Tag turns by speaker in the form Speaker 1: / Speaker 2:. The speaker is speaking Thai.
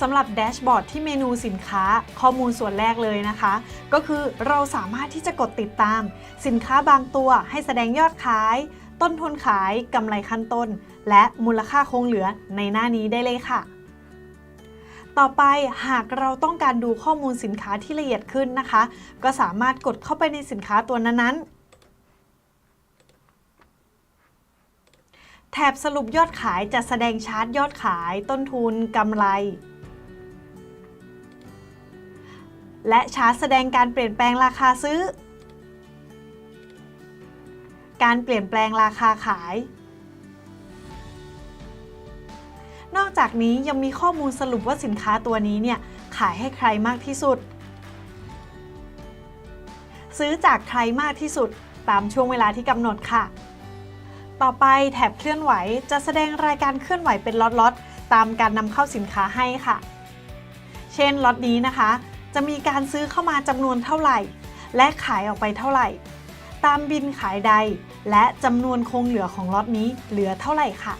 Speaker 1: สำหรับแดชบอร์ดที่เมนูสินค้าข้อมูลส่วนแรกเลยนะคะ ก็คือเราสามารถที่จะกดติดตาม สินค้าบางตัวให้แสดงยอดขาย ต้นทุนขายกำไรขั้นต้น และมูลค่าคงเหลือในหน้านี้ได้เลยค่ะต่อไปหากเราต้องการดูข้อมูลสินค้าที่ละเอียดขึ้นนะคะ ก็สามารถกดเข้าไปในสินค้าตัวนั้นๆ แถบสรุปยอดขายจะแสดงชาร์ตยอดขายต้นทุนกำไร และชาร์ตแสดงการเปลี่ยนแปลงราคาซื้อ การเปลี่ยนแปลงราคาขาย นอกจากนี้ยังมีข้อมูลสรุปว่าสินค้าตัวนี้เนี่ยขายให้ใครมากที่สุด ซื้อจากใครมากที่สุดตามช่วงเวลาที่กำหนดค่ะ ต่อไปแถบเคลื่อนไหวจะแสดงรายการเคลื่อนไหวเป็นล็อตๆ ตามการนำเข้าสินค้าให้ค่ะ เช่นล็อตนี้นะคะ จะมีการซื้อเข้ามาจำนวนเท่าไหร่ และขายออกไปเท่าไหร่ ตามบินขายใด และจำนวนคงเหลือของล็อตนี้เหลือเท่าไหร่ค่ะ